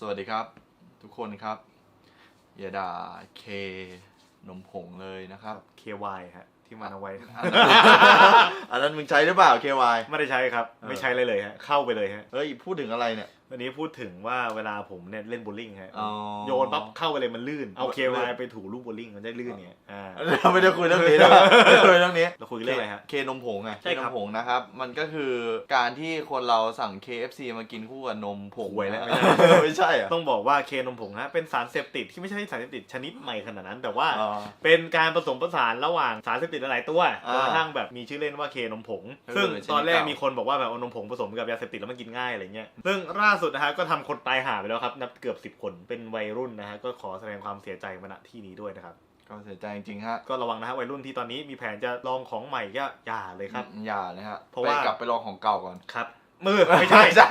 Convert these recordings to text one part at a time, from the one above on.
สวัสดีครับทุกคนครับอย่าด่าเคนมผงเลยนะครับ KY ฮะที่มันเอาไว้ อันนั้นมึงใช้หรือเปล่า KY ไม่ได้ใช้ครับเออไม่ใช้เลยเลยฮะเข้าไปเลยฮะ เฮ้ย พูดถึงอะไรเนี่ย วันนี้พูดถึงว่าเวลาผมเนี่ยเล่นโบว์ลิ่งฮะอ๋อโยนปั๊บเข้าไปเลยมันลื่น เอาลื่น KY ไปถูลูกโบว์ลิ่งมันได้ลื่นเนี่ยอ่าเราไม่ได้คุยเรื่องนี้นะไม่ได้คุยเรื่องนี้เราคุยเรื่องอะไรฮะเคนมผงไงใช่เคนครัมบผงนะครับ มันก็คือการที่คนเราสั่ง KFC มากินคู่กับนมผงหวยแล้วนะไม่ใช่เหรอต้องบอกว่าเคนมผงฮะเป็นสารเสพติดที่ไม่ใช่สารเสพติดชนิดใหม่ขนาดนั้น แต่ว่าอ๋อเป็นการผสมผสานระหว่างสารเสพติดหลายๆตัวจอ่านกระทั่งแบบมีชื่อเล่นว่าเคนมผงเออซึ่งชนิดตอนแรกเก่ามีมีคนบอกว่าแบบเอานมผงผสมกับยาเสพติดแล้วมันกินง่ายอะไรเงี้ยซึ่งล่าสุดนะฮะก็ทำคนตายห่าไปแล้วครับ นับเกือบ10คนเป็นวัยรุ่นนะฮะก็ขอแสดงความเสียใจมาณที่นี้ด้วยนะครับ ก็เสียใจจริงๆฮะก็ระวังนะฮะวัยรุ่นที่ตอนนี้มีแผนจะลองของใหม่ก็อย่าเลยครับอย่านะฮะเพราะว่าไปกลับไปลองของเก่าก่อนครับมือไม่ใช่ใช่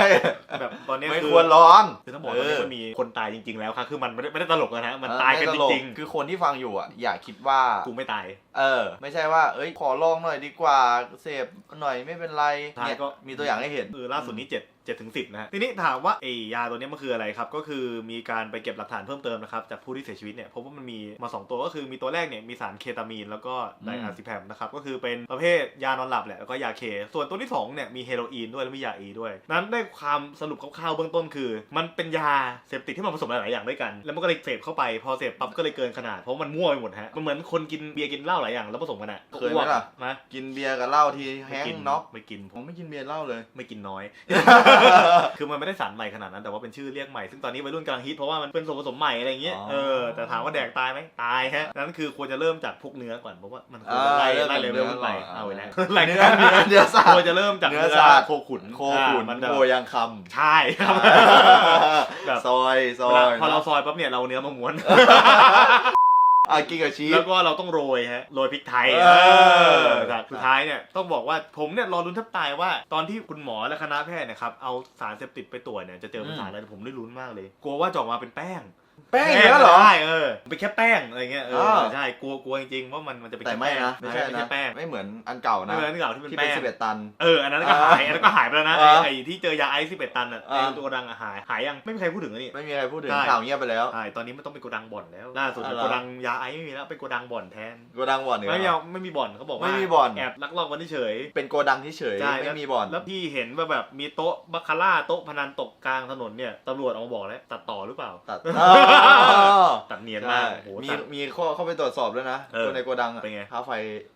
แบบตอนนี้ไม่คือควรลองคือต้องบอกตอนนี้มันมีคนตายจริง ๆ แล้วครับคือมันไม่ได้ไม่ได้ตลกนะฮะมันตายกันจริงคือคนที่ฟังอยู่อะอย่าคิดว่าๆกูไม่ตาย เออ ไม่ใช่ว่า เอ้ยขอลองหน่อยดีกว่าเสพหน่อยไม่เป็นไรท้ายเนี่ยก็มีตัวอย่างให้เห็นคือล่าสุดนี้7 7ถึง10นะฮะทีนี้ถามว่าไอ้ยาตัวนี้มันคืออะไรครับ ก็คือมีการไปเก็บหลักฐานเพิ่มเติมนะครับจากผู้ที่เสียชีวิตเนี่ยพบว่ามันมีมา 2 ตัวก็คือมีตัวแรกเนี่ยมีสารเคตามีนแล้วก็ไดอาซิแพมนะครับก็คือเป็นประเภทยานอนหลับแหละแล้วก็ยาเค ส่วนตัวที่2เนี่ยมีเฮโรอีนด้วยและมียาอีด้วย นั้นได้ความสรุปคร่าวๆเบื้องต้นคือ มันเป็นยาเสพติดที่มันผสมหลายๆอย่างด้วยกัน แล้วมันก็เลยเสพเข้าไปพอเสพปั๊บก็เลยเกินขนาดเพราะมันมั่วไปหมดฮะมันเหมือนคนกินเบียร์กินเหล้าหลายอย่างแล้วผสมกันอะเคยไหมล่ะมากินเบียร์กับเหล้าทีแห้งไม่กิก์น็อกไม่กินผผมมไม่กินเบียร์เหล้าเลยไม่กินน้อยคือมันไม่ได้สารใหม่ขนาดนั้นแต่ว่าเป็นชื่อเรียกใหม่ซึ่งตอนนี้วัยรุ่นกำลังฮิตเพราะว่ามันเป็นส่วนผสมใหม่อะไรอย่างเงี้ยอ๋อเออแต่ถามว่าแดกตายไหมตายฮะนั้นคือควรจะเริ่มจากพวกเนื้อก่อนเพราะว่ามันควรจะไล่อ่าไล่เลเริ่เวมลจากไปเนื้อก่อนเอาไว้แล้วอ่าไล่เนื้อเนื้อเนื้อสัตว์ควรจะเริ่มจากเนื้เนื้ออสัตว์โคขุนโคขุนอ่ามันจะโคยังคใช่ครับำแบบซอยซอเวยลาพอเราซอยปั๊บเนี่ยเราเอาเนื้อมาม้วน อะกินกับชีส แล้วก็เราต้องโรยฮะโรยพริกไทยเออครับสุดท้ายเนี่ยต้องบอกว่าผมเนี่ยรอลุ้นแทับตายว่า ตอนที่คุณหมอและคณะแพทย์เนะครับเอาสารเสพติดไปตรวจเนี่ยจะเจอเป็นสารอะไรผมได้ลุ้นมากเลย กลัวว่าจะออกมาเป็นแป้ง แป้งอย่างนี้เหรอ ใช่เออเป็นแค่แป้งอะไรเงี้ยเอออ่าใช่กลัวกลัวจริงๆว่ามันมันจะเป็นแต่แค่ไม่แป้งนะไม่ใช่ไม่นะใช่แป้งไม่เหมือนอันเก่าไม่นะเหมือนอันเก่าที่เป็นที่เป็นแป้งสิบเอ็ดตันเอออันนั้นก็หายอันนั้นก็หายไปแล้วนะอ่าไอ้ที่เจอยาไอซ์สิบเอ็ดตันอะอ่าไอ้ตัวดังอะหายหายยังไม่มีใครพูดถึงเลยนี่ไม่มีใครพูดถึงใช่ข่าวเงียบไปแล้วใช่ตอนนี้มันต้องเป็นโกดังบ่อนแล้วล่าสุดอะไรโกดังยาไอซ์ไม่มีแล้วเป็นโกดังบ่อนแทนโกดังบ่อนเนี่ยไม่มีเอาไม่มีบ่อนเขาบอกว่าไม่มีบ่อนแอบลักลอบกันเฉยเป็นโกดังที่เฉยใช่ไม่มีบ่อนแล้วพี่เห็นว่าแบบมีโต๊ะบัคคาร่าโต๊ะพนันตกกลางถนนเนี่ยตำรวจออกมาบอกแล้วตัดต่อหรือเปล่าตัดตัดเนียนมากโอ้โหมีตัด มีข้อเข้าไปตรวจสอบด้วยนะเออ คนในโกดังอะเป็นไง ค่าไฟ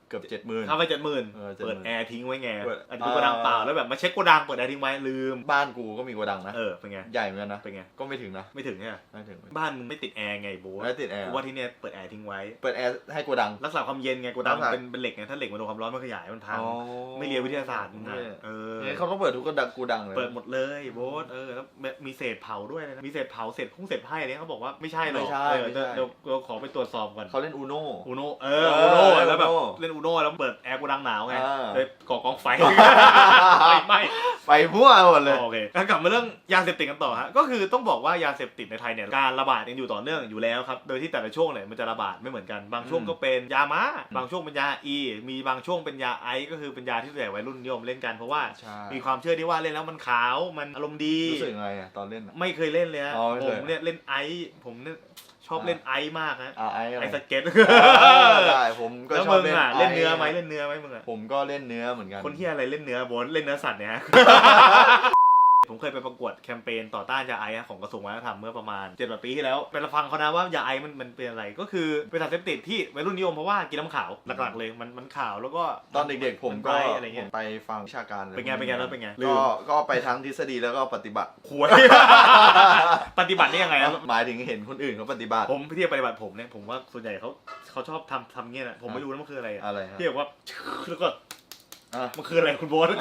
เกือบเจ็ดหมื่นค่าไฟเจ็ดหมื่นเออ70,000เปิดแอร์ทิ้งไว้ไงเปิดอันนี้โกดังเปล่าแล้วแบบมาเช็คโกดังเปิดแอร์ทิ้งไว้ลืม บ้านกูก็มีโกดังนะ เออเป็นไง ใหญ่เหมือนกันนะ เป็นไง ก็ไม่ถึงนะ ไม่ถึงเนี่ยไม่ถึง บ้านมึงไม่ติดแอร์ไงโบ๊ทไม่ติดแอร์กูว่าที่เนี่ยเปิดแอร์ทิ้งไว้ เปิดแอร์ให้โกดัง รักษาความเย็นไงโกดังรักษาเป็นเป็นเหล็กไง ถ้าเหล็กมันโดนความร้อนมันขยายมันพังอ๋อไม่เรียนวิทยาศาสตร์มึงอะไม่เออเนี่ยเขาก็เปิดทุกโกดังกูดังเลย เปิดหมดเลยโบ๊ทเออแล้วมีเศษเผาด้วยนะ มีเศษเผาเศษคุ้งเศษไพ่อะไรเงี้ยเขาบอกว่าไม่ใช่หรอกไม่ใช่เออไม่ใช่เดี๋ยวเดี๋ยวเราขอไปตรวจสอบก่อนเขาเล่นอูโน่อูโนเออเอออูโนเล่นแล้วแบบ Uno เล่นอูโนแล้วเปิดแอร์กูดังหนาวไงอ่าเลยก่อกองไฟไม่ไม่ไปมั่วหมดเลย โอเคงั้นกลับมาเรื่องยาเสพติดกันต่อฮะก็คือต้องบอกว่ายาเสพติดในไทยเนี่ยการระบาดยังอยู่ต่อเนื่องอยู่แล้วครับโดยที่แต่ละช่วงเนี่ยมันจะระบาดไม่เหมือนกันบางช่วงอืมก็เป็นยาม้าบางช่วงเป็นยาอีมีบางช่วงเป็นยาไอซ์ก็คือเป็นยาที่ส่วนใหญ่วัยรุ่นนิยมเล่นกันเพราะว่า ใช่มีความเชื่อที่ว่าเล่นแล้วมันขาวมันอารมณ์ดี รู้สึกไงอะตอนเล่นอะ ไม่เคยเล่นเลยฮะอ๋อไม่ผเคย มเนี่ยเล่นไอซ์ผมเนี่ย ชอบอ่าเล่นไอซ์มากฮะอ่าไอ้อะไรไอซ์สเก็ตอ่าได้ผมก็แล้วชอมึบงเล่นอะเล่นเนื้อไหมไเล่นเนื้อไหมมึงอะผมก็เล่นเนื้อเหมือนกันคนที่อะไรเล่นเนื้อโบนเล่นเนื้อสัตว์เนี่ยฮะ ผมเคยไปประกวดแคมเปญต่อต้านยาไอซ์ของกระทรวงวัฒนธรรมเมื่อประมาณ7จ็ดปีที่แล้ว ไปรับฟังเขานะว่ายาไอซ์มันมันเป็นอะไรก็คือเป็นสารเสพติดที่วัยรุ่นนิยมเพราะว่ากินน้ำขาวหลักๆเลยมันมันขาวแล้วก็ตอนเด็กๆผมก็นไบรท์อะไรผเงี้ยมไปฟังวิชาการเป็นไงเป็นไงแล้วเป็นไงลืก็มก็ไปทั้งทฤษฎีแล้วก็ปฏิบัติหวยปฏิบัติได้ยังไงอะหมายถึงเห็นคนอื่นเขาปฏิบัติ ผมที่ปฏิบัติผมเนี่ยผมว่าส่วนใหญ่เขาเขาชอบทำทำเงี้ยนะผมไม่รู้นะมันคืออะไรอะอะไรฮะที่แบบว่าแล้วก็ อะ มันคืออะไรคุณโบ๊ทอะ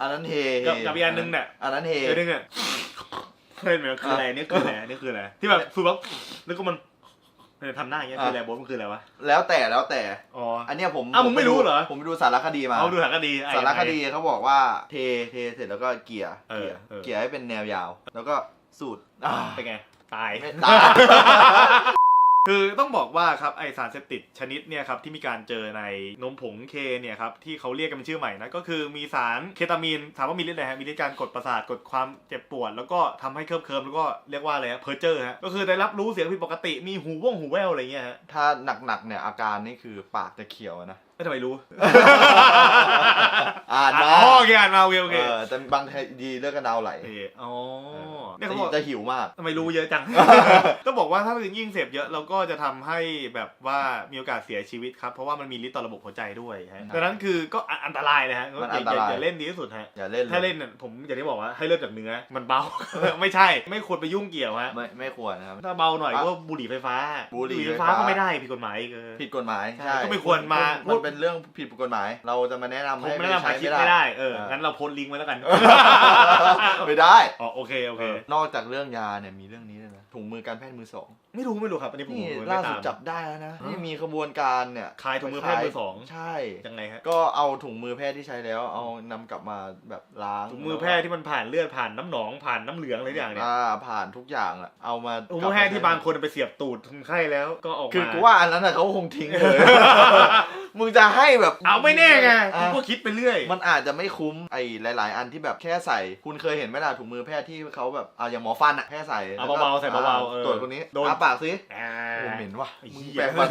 อันนั้นเฮกับกับอีกอันนึงเนี่ยอันนั้นเฮเดี๋ยวนึงอะเฮ้ยมันคืออะไรนี่คืออะไรนี่คืออะไรที่แบบฟูแบบแล้วก็มันเนี่ยทำหน้าอย่างเงี้ยคืออะไรโบ๊ทมันคืออะไรวะแล้วแต่แล้วแต่ อ๋อ อันเนี้ยผมอ้าวมึงไม่รู้เหรอ ผมไปดูสารคดีมา เอาดูสารคดีอะสารคยังไงดีเขาบอกว่าเทเทเสร็จแล้วก็เกี่ยเออเกี่ยเออ เกี่ยให้เป็นแนวยาว แล้วก็สูตรอ่าเป็นไงตาย ไม่ตาย คือต้องบอกว่าครับไอสารเสพติดชนิดเนี่ยครับที่มีการเจอในนมผงเคเนี่ยครับที่เขาเรียกกันเป็นชื่อใหม่นะก็คือมีสารเคตามีนถามว่ามีฤทธิ์อะไรฮะมีฤทธิ์การกดประสาทกดความเจ็บปวด แล้วก็ทำให้เคลิบเคลิมแล้วก็เรียกว่าอะไรฮะเพอร์เจอร์ฮะก็คือได้รับรู้เสียงผิดปกติมีหูว่องหูแววอะไรเงี้ยฮะถ้าหนักๆเนี่ยอาการนี่คือปากจะเขียวนะไม่ทำไมรู้ อ่านมาอ๋อโอเคอ่านมาโอเคโอเคเออแต่บางทีเลือดกระเดาไหลโอเคอ๋อ เนี่เนี่ยยเขาบอกจะหิวมากทำไมรู้เยอะจังก็บอกว่าถ้ายิ่งเสพเยอะเราก็จะทำให้แบบว่ามีโอกาสเสียชีวิตครับ เพราะว่ามันมีฤทธิ์ต่อระบบหัวใจด้วยฮะครับดังนั้นคือก็อันอันตรายเลยฮะมันออัย่านตรายอย่าเล่นดีที่สุดฮะอย่าเล่นเลยถ้าเล่นเนี่ยผมอย่างที่บอกว่าให้เริ่มจากเนื้อมันเบาไม่ใช่ไม่ควรไปยุ่งเกี่ยวฮะไม่ไม่ควรนะครับถ้าเบาหน่อยอะก็บุหรี่ไฟฟ้า บุหรี่ไฟฟ้าไฟฟ้าก็ไม่ได้ผิดกฎหมายอีกเออผิดกฎหมายใช่ใช่ก็ไม่ควรมามันเป็นเรื่องผิดกฎหมาย เราจะมาแนะนำผมให้ไม่ได้ทำหาใช้คลิปไม่ได้เอองั้นเราโพสต์ลิงก์ไว้แล้วกันไม่ได้อ๋อโอเคโอเคนอกจากเรื่องยาเนี่ยมีเรื่องนี้ด้วย ถุงมือการแพทย์มือสองไม่รู้ไม่รู้ครับอันนี้ผมนี่ไม่ล่าตสุดมจับได้แล้วนะฮะ นี่มีขบวนการเนี่ยขายถุงมือแพทย์มือสองใช่ ยังไงฮะก็เอาถุงมือแพทย์ที่ใช้แล้วเอานำกลับมาแบบล้างถุงมือแพทย์ที่มันผ่านเลือดผ่านน้ำหนองผ่านน้ำเหลืองอะไรอย่างเนี่ยอ่าผ่านทุกอย่างอะเอามาถุงมือแพทย์ที่บางคนไปเสียบตูดคนไข้แล้วก็ออกมาคือกูว่าอันนั้นน่ะเขาคงทิ้งเลย มึงจะให้แบบเอาไม่แน่ไงอะ กูก็คิดไปเรื่อย มันอาจจะไม่คุ้มไอ้หลาย ๆ อันที่แบบแค่ใส่ คุณเคยเห็นไหมล่ะถุงมือแพทย์ที่เขาแบบอ่าอย่างหมอฟันอะแค่ใส่เอาแล้วก็เบาๆใส่เบาๆเออตรวจคนนี้โดน อาปากสิอ่าโอ้เหม็นว่ะไอ้มึงเหี้ยแปรงฟัน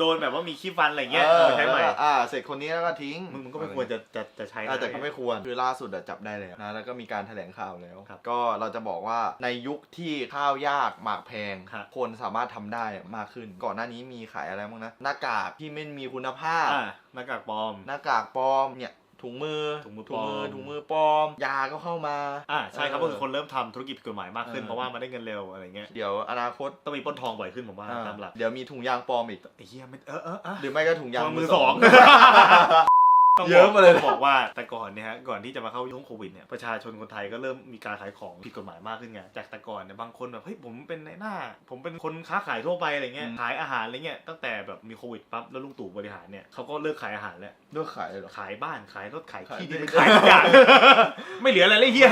โดนแบบว่ามีขี้ฟันอะไรเงี้ยเออใช้ใหม่แล้วก็อ่า เสร็จคนนี้แล้วก็ทิ้งมึงมันก็ไม่ควรจะจะจะใช้ อ่านะแต่ก็ไม่ควรคือล่าสุดอะจับได้แล้วนะแล้วก็มีการแถลงข่าวแล้ว ครับก็เราจะบอกว่าในยุคที่ข้าวยากหมากแพง ครับคนสามารถทำได้มากขึ้น ก่อนหน้านี้มีขายอะไรบ้างนะหน้ากากที่ไม่มีคุณภาพอ่าหน้ากากปลอม หน้ากากปลอมเนี่ย ถุงมือถุงมือถุงมือปลอม ถุงมือปลอม ยาก็เข้ามา อ่าใช่ครับเอก็อคือคนเริ่มทำธุรกิจผิดกฎหมายมากขึ้นเออ เพราะว่ามันได้เงินเร็วอะไรเงี้ยเดี๋ยวอนาคตต้องมีปล้นทองบ่อยขึ้นผมว่าอ่าตามหลักเดี๋ยวมีถุงยางปลอมอีก ไอ้เหี้ยไม่เออเออเออหรือไม่ก็ถุงยาง มือสอง ต้องเยอะมาเลยต้องบอกว่าแต่ก่อนเนี่ยฮะก่อนที่จะมาเข้าช่วงโควิดเนี่ยประชาชนคนไทยก็เริ่มมีการขายของผิดกฎหมายมากขึ้นไงจากแต่ก่อนเนี่ยบางคนแบบเฮ้ยผมเป็นในหน้า ผมเป็นคนค้าขายทั่วไปอะไรเงี้ยอืม ขายอาหารอะไรเงี้ยตั้งแต่แบบมีโควิดปั๊บแล้วลุงตู่บริหารเนี่ยเขาก็เลิกขายอาหารแล้วด้วยขายเหรอ ขายบ้านขายรถขายขายที่ดินไม่ขาย ทุกอย่างไม่เหลืออะไรเลยเฮีย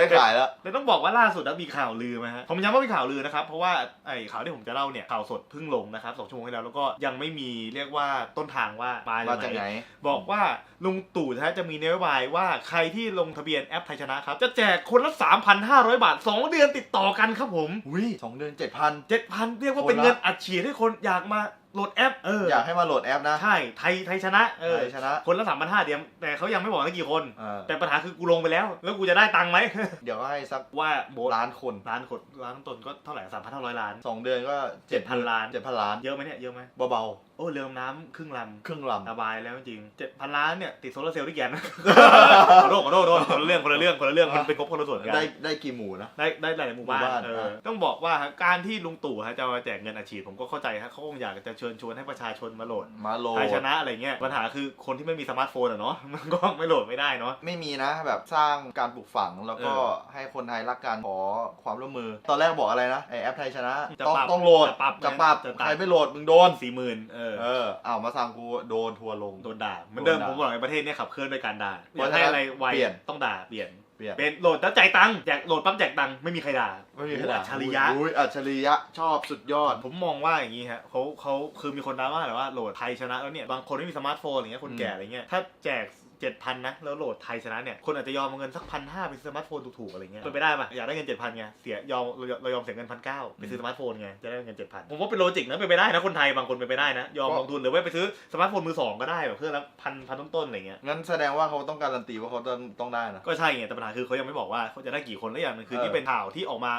ไม่ขายแล้วแต่ต้องบอกว่าล่าสุดแล้วมีข่าวลือมาฮะผมย้ำว่าเป็นข่าวลือนะครับ เพราะว่าไอ้ข่าวที่ผมจะเล่าเนี่ยข่าวสดเพิ่งลงนะครับสองชั่วโมงที่แล้วแล้วก็ยังไม่มีเรียกว่าต้นทางว่ามามาจาจากกไหไหนนบอกว่าลุงตู่นะฮะจะมีนโยบายว่าใครที่ลงทะเบียนแอปไทยชนะครับ จะแจกคนละ 3,500 บาท 2 เดือนติดต่อกันครับผมอุ้ยสองเดือนเจ็ดพัน7,000เรียกว่าคนละเป็นเงินอัดฉีดให้คนอยากมา โหลดแอปเอออยากให้มาโหลดแอปนะ ใช่ไทยไทยชนะเออไทยชนะ คนละ3,500เดียวแต่เขายังไม่บอกว่ากี่คน เออแต่ปัญหาคือกูลงไปแล้ว แล้วกูจะได้ตังค์ไหม เดี๋ยวก็ให้สักว่าโบสล้านคนล้านคนล้านต้นก็เท่าไหร่สามพันห้าร้อยล้าน สองเดือนก็7,000ล้านเจ็ดพันล้าน เยอะไหมเนี่ยเยอะไหมเบาโอ้เรือมน้ำครึ่งลๆครึ่งลำสบายแล้วจริงเจ็ดพันล้านเนี่ย ติดโซลาร์เซลล์ที่แกนขอโทษขอโทษขอโทษคนละเรื่องคนละเรื่องคนละเรื่องมันเป็นงบคนละส่วนกันำได้ได้กี่หมู่นะ ได้ได้หลายหมู่บ้านหมู่บ้านเอออะต้องบอกว่าฮะการที่ลุงตู่ฮะจะมาแจกเงินอาชีพผมก็เข้าใจฮะเขาคงอยากจะเชิญชวนให้ประชาชนมาโหลดมาโหลดไทยชนะอะไรเงี้ยปัญหาคือคนที่ไม่มีสมาร์ทโฟนอะเนาะมันก็ไม่โหลดไม่ได้เนาะไม่มีนะแบบสร้างการปลูกฝังแล้วก็เออให้คนไทยรักกันขอความร่วมมือ ตอนแรกบอกอะไรนะไอแอปไทยชนะจะต้องปรับต้องโหลดจะปรับจะปรับจะปรับใครไม่โหลดมึงโดนสี่หมื่นเออเอออ้าวมาสั่งกูโดนทัวร์ลงโดนด่าเหมือนเดิมโดนด่าผมบอกในประเทศเนี้ขับเคลื่อนด้วยการด่าเพอยาราะกให้ฉะนั้นอะไรไวเปลี่ยนต้องด่าเปลี่ยน เปลี่ยนเป็นโหลดแล้วจ่ายตังค์แจกโหลดปั๊บแจกตังค์ไม่มีใครด่าไม่มีขนาดอัจฉริยะอุ้ยอัจฉริยะชอบสุดยอด ผมมองว่าอย่างนี้ฮะเขาเขาคือมีคนดราม่าแหละว่าโหลดไทยชนะแล้วเนี่ยบางคนไม่มีสมาร์ทโฟนอะไรเงี้ยคนแก่อะไรเงี้ยถ้าแจก เจ็ดพันนะ แล้วโหลดไทยชนะเนี่ย คนอาจจะยอมเอาเงินสักพันห้าไปซื้อสมาร์ทโฟนถูกๆอะไรเงี้ยเป็นไปได้ปะอยากได้เงินเจ็ดพันไงเสียยอมเราเรายอมเสียเงินพันเก้าไปซื้อสมาร์ทโฟนไงจะได้เงินเจ็ดพันผมว่าเป็นโลจิกนะเป็นไปได้นะคนไทยบางคนเป็นไปได้นะยอมลงทุนหรือว่าไปซื้อสมาร์ทโฟนมือสองก็ได้แบบเครื่องละพันพันต้นๆอะไรเงี้ยงั้นแสดงว่าเขาต้องการันตีว่าเขาต้องต้องได้นะก็ใช่ไงแต่ปัญหาคือเขายังไม่บอกว่าเขาจะได้กี่คนและอย่างหนึงคือเออที่เป็นข่าวที่ออกมา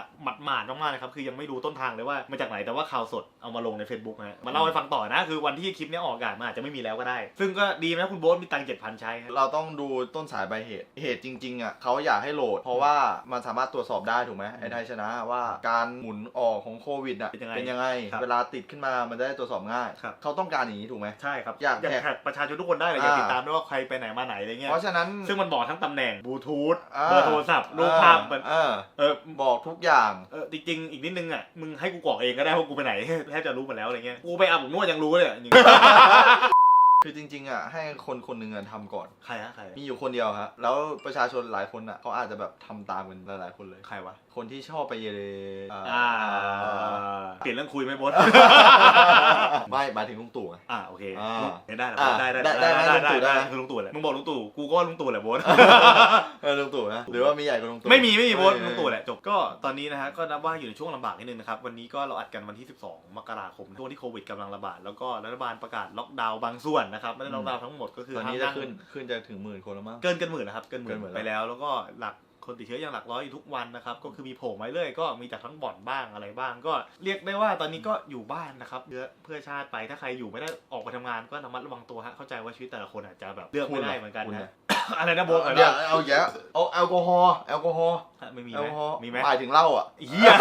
หมาดๆมากๆนะครับคือยังไม่รู้ต้นทางเลยว่ามาจากไหนแต่ว่าข่าวสดเอามาลงใน Facebook นะมาเล่าให้ฟังต่อนะคือวันที่คลิปเนี้ยออกอากาศมันอาจจะไม่มีแล้วก็ได้ ซึ่งก็ดีนะคุณโบ๊ทมีตังค์เจ็ดพันใช้ฮะเราต้องดูต้นสายปลายเหตุ เหตุจริงๆอะเขาอยากให้โหลด เพราะว่ามันสามารถตรวจสอบได้ถูกไหมไอ้ไทยชนะว่าการหมุนออกของโควิดอะเป็นยังไงยังไง ครับเวลาติดขึ้นมามันจะได้ตรวจสอบง่าย ครับ เขาต้องการอย่างนี้ถูกไหม ใช่ครับ อยากอยากแท็ก แท็กประชาชนทุกคนได้เลยอยากอ่าติดตามด้วยว่าใครไปไหนมาไหนอะไรเงี้ย เพราะฉะนั้น ซึ่งมันบอกทั้งตำแหน่งบลูทูธอ่า เบอร์โทรศัพท์รูปภาพมันเออเออบอกทุกอย่าง เออจริงๆอีกนิดนึงอะมึงให้กูกรอกเองก็ได้ว่ากูไปไหน แทบจะรู้หมดแล้วอะไรเงี้ยกูไปอาบอบนวดยังรู้เลยอะจริง คือจริงๆอะให้คนคนหนึ่งอะทำก่อน ใครฮะใครมีอยู่คนเดียวฮะแล้วประชาชนหลายคนอะเขาอาจจะแบบทำตามกันหลายๆคนเลย ใครวะคนที่ชอบไปเยเลอ่าอ่าเปลี่ยนเรื่องคุยไหมบอสไม่หมายถึงลุงตู่ไง อ่าโอเคอ่าเห็นได้แล้วอ่าได้ได้ได้ได้ไหมลุงตู่ได้ไหมคือลุงตู่แหละมึงบอกลุงตู่กูก็ว่าลุงตู่แหละบอสเออลุงตู่นะหรือว่ามีใหญ่กว่าลุงตู่ไม่มีไม่มีโบสเออลุงตู่แหละจบก็ตอนนี้นะฮะก็นับว่าอยู่ในช่วงลำบากนิดนึงนะครับวันนี้ก็เราอัดกันวันที่ 12 มกราคมช่วงที่โควิดกำลังระบาดแล้วก็รัฐบาลประกาศล็อกดาวน์บางส่วนนะครับไม่ได้ล็อกดาวน์ทั้งหมดก็คือตอนนี้ห้ามจะนั่งขึ้นขึ้นจะถึงหมื่นคนแล้วมั้งเกินกันหมื่นนะครับเกินหมื่เกินนหมื่นไปแล้ว แล้วก็หลักคนติดเชื้อยังหลักร้อยอยู่ทุกวันนะครับ ก็คือมีโผล่มาเรื่อยก็มีจากทั้งบ่อนบ้างอะไรบ้าง ก็เรียกได้ว่าตอนนี้ก็อยู่บ้านนะครับเพื่อเพื่อชาติไปถ้าใครอยู่ไม่ได้ออกไปทำงานก็ระมัดระวังตัวฮะเข้าใจว่าชีวิตแต่ละคนอาจจะแบบเลือกไม่ได้เหมือนกันคุณนะน่ะอะไรนะโบสเดี๋ยวเอาแยะเอาแอลกอฮอล์แอลกอฮอล์ไม่มีแอไหลมกอฮอล์มีไหมหมายถึงเหล้าอะเฮีย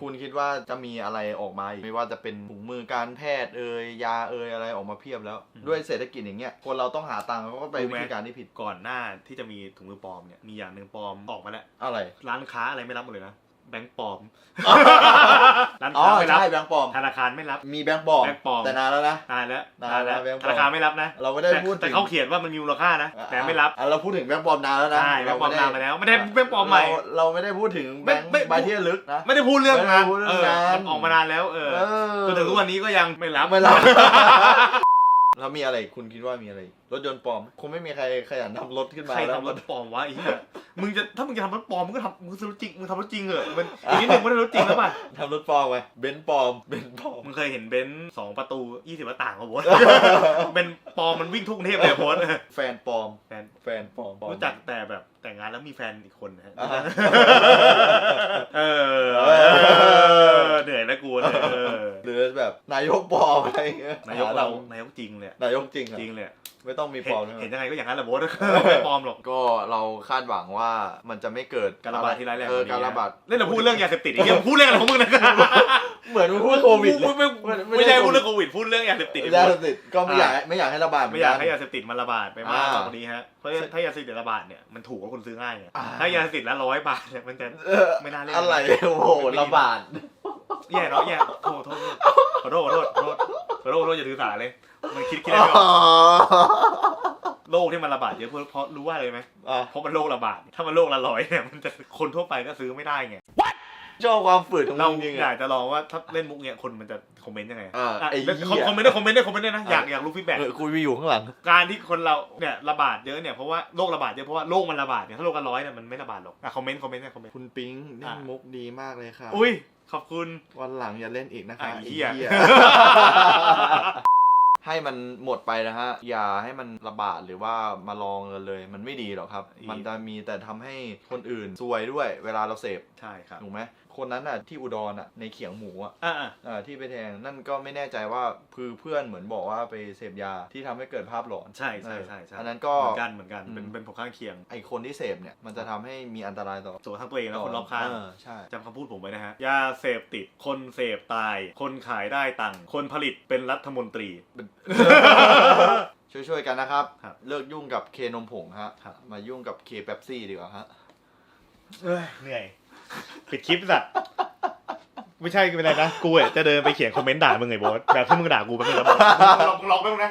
คุณคิดว่าจะมีอะไรออกมาอีกไม่ว่าจะเป็นถุงมือการแพทย์เอ่ยยาเอ่ยอะไรออกมาเพียบแล้วอืมด้วยเศรษฐกิจอย่างเงี้ยคนเราต้องหาตังค์เขาก็ไปรู้วิไหมธีการที่ผิดก่อนหน้าที่จะมีถุงมือปลอมเนี่ยมีอย่างหนึ่งปลอมออกมาแล้วอะไรร้านค้าอะไรไม่รับหมดเลยนะ แบงค์ปลอมร้านอ๋อค้าไม่รับใช่แบงค์ปลอม ธนาคารไม่รับ มีแบงค์ปลอมแบงค์ปลอม แต่นานแล้วนะนานแล้วนานแล้วแบงค์ปลอม ธนาคารไม่รับนะเราไม่ได้แต่พูดแต่ถึงเขาเขียนว่ามันมีมูลค่านะแต่ไม่รับอะเราพูดถึงแบงค์ปลอมนานแล้วนะใช่แบงค์ปลอมเรนานมาแล้วไม่ได้แบงค์ปลอมใหม่ เราเราไม่ได้พูดถึงแบงค์ไม่ไม่ ใบที่ระลึกนะ ไม่ได้พูดเรื่องไม่ได้นะพูดเรื่เอองอนั้น มันออกมานานแล้วเออเออจนถึงทุกวันนี้ก็ยังไม่รับ ไม่รับ แล้วมีอะไรอีกคุณคิดว่ามีอะไรอีกรถยนต์ปลอม คงไม่มีใครขยันทำรถขึ้นมาใครแล้วทำรถปลอมวะไอ้เหี้ยมึงจะถ้ามึงจะทำรถปลอมมึงก็ทำมึงซื้อรถจริงมึงทำรถจริงเหอะมันอีกนิดนึงไม่ได้รถจริงแล้วป่ะทำรถปลอมไงเบนซ์ปลอมเบนซ์ปลอมมึงเคยเห็นเบนซ์สองประตูยี่สิบหน้าต่างของโบสเป็นปลอมมันวิ่งทุกกรุงเทพเลยอะโบสแฟนปลอมแฟนแฟนปลอมรู้จักแต่แบบแต่งงานแล้วมีแฟนอีกคนนะฮะอ่าฮะเออเออเหนื่อยแล้วกูเนี่ยเออหรือแบบนายกปลอมอะไรเงี้ยนายกหเราทนายกจริงเลยอะำนายกจริงอะ จริงเลยอะ ไม่ต้องมีปเห็ลนอมใช่ไหม เห็นยังไงก็อย่างนั้นแหละโบสไม่ปลอมหรอก ก็เราคาดหวังว่ามันจะไม่เกิดการระบาดที่ร้ายแรงเอกอว่านี้การระบาดเล่นเราพูดเรื่องยาเสพติดอีกเรื่องพูดเรื่องอะไรของมึงนะเหมือนมึงพูดโควิดเลย ไม่ไม่ไม่ไม่ใช่ได้พูดเรื่องโควิดพูดเรื่องยาเสพติดอีกยาโบเสสพติดก็ไม่อยากให้ไม่อยากให้ระบาดเหมืไม่อนอยากกันให้ยาเสพติดมันระบาดไปมากอ่ากว่านี้ฮะเพราะถ้ายาเสพติดระบาดเนี่ยมันถูกกว่าคนซื้อง่ายไงอ่า ถ้ายาเสพติดละร้อยบาทเนี่ยมันจะเออไม่น่าเล่น อะไรโอ้โหระบาด แย่เนาะแย่โทษโทษขอโทษขอโทษขอโทษขอโทษขอโทษอย่าถือสาเลย มันคิดคิดอะไรไม่ออกโรคที่มันระบาดเยอะเพราะเพราะรู้ว่าอะไรไหมอะเพราะมันโรคระบาด ถ้ามันโรคละร้อยเนี่ยมันจะคนทั่วไปก็ซื้อไม่ได้ไง ชอบความฝืดของเรามึงจริงอยาอะกจะลองว่าถ้าเล่นมุกเนี่ยคนมันจะคอมเมนต์ยังไงอ่าอะไอ้แล้วเหี้ย คอมเมนต์ได้คอมเมนต์ได้คอมเมนต์ได้นะอยากอยากรู้ฟีดแบ็กเออคุยไปอยู่ข้างหลัง การที่คนเราเนี่ยระบาดเยอะเนี่ยเพราะว่าโรคระบาดเยอะเพราะว่าโรคมันระบาดเนี่ยถ้าโรคละร้อยเนี่ยมันไม่ระบาดหรอกอะคอมเมนต์คอมเมนต์เนี่ยคอมเมนต์ คุณปิ๊งเล่นอะมุกดีมากเลยค่ะอุ้ยขอบคุณ วันหลังอย่าเล่นอีกนะคะอะไอ้เหี้ยเหี้ยให้มันหมดไปนะฮะ อย่าให้มันระบาดหรือว่ามาลองกันเลย มันไม่ดีหรอกครับอีมันจะมีแต่ทำให้คนอื่นซวยด้วย เวลาเราเสพใช่ครับ ถูกไหม คนนั้นอะที่อุดรอะในเขียงหมูอะอะอะอ่าที่ไปแทงนั่นก็ไม่แน่ใจว่าคือเพื่อนเหมือนบอกว่าไปเสพยาที่ทำให้เกิดภาพหลอนใช่ใช่ใช่ใช่อันนั้นก็เหมือนกันเหมือนกันเป็นอืมเป็นผลข้างเคียงไอคนที่เสพเนี่ยมันจะทำให้มีอันตรายต่อตัวทั้งตัวเองและคนรอบข้างเออใช่จำคำพูดผมไว้นะฮะยาเสพติดคนเสพตาย คนขายได้ตังค์คนผลิตเป็นรัฐมนตรีช่วยๆกันนะครับครับเลิกยุ่งกับเคนมผงฮะครับมายุ่งกับเคเป๊ปซี่ดีกว่าฮะเหนื่อย ปิดคลิปสัตว์ไม่ใช่เป็นไรนะ กูอะจะเดินไปเขียนคอมเมนต์ด่ามึงไงโบอสแบบที่มึงด่ากูไปมึงแล้วลองลองไปมึงนะ